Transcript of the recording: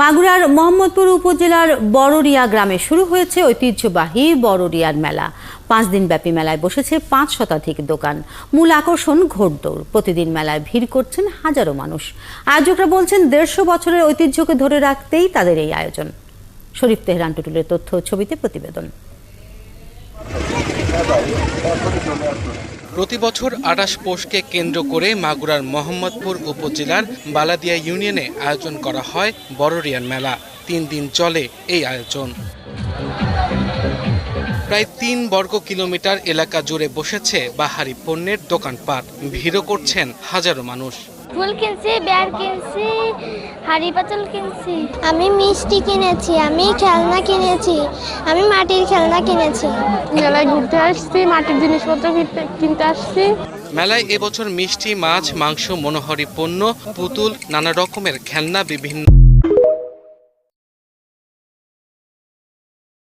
মাগুরার মোহাম্মদপুর উপজেলার বড়রিয়া গ্রামে শুরু হয়েছে ঐতিহ্যবাহী বড়রিয়ার মেলা। পাঁচ দিনব্যাপী মেলায় বসেছে পাঁচ শতাধিক দোকান। মূল আকর্ষণ ঘোড়দৌড় প্রতিদিন মেলায় ভিড় করছেন হাজারো মানুষ। আয়োজকরা বলছেন, দেড়শো বছরের ঐতিহ্যকে ধরে রাখতেই তাদের এই আয়োজন। শরীফ তেহরান টুটুলের তথ্য ছবিতে প্রতিবেদন। প্রতি বছর আটাশ পোষকে কেন্দ্র করে মাগুরার মোহাম্মদপুর উপজেলার বালাদিয়া ইউনিয়নে আয়োজন করা হয় বড়রিয়ান মেলা। তিন দিন চলে এই আয়োজন। প্রায় তিন বর্গ কিলোমিটার এলাকা জুড়ে বসেছে বাহারি পণ্যের দোকানপাট। ভিড়ও করছেন হাজারো মানুষ। ফুল কিনছি বেয়ার কিনছি হাড়ি পাতল কিনছি। আমি মিষ্টি কিনেছি আমি খেলনা কিনেছি আমি মাটির খেলনা কিনেছি। মেলায় ঘুরতে আসছি মাটির জিনিসপত্র কিনতে কিনতে আসছি। মেলায় এবছর মিষ্টি মাছ মাংস মনোহরি পণ্য পুতুল নানা রকমের খেলনা বিভিন্ন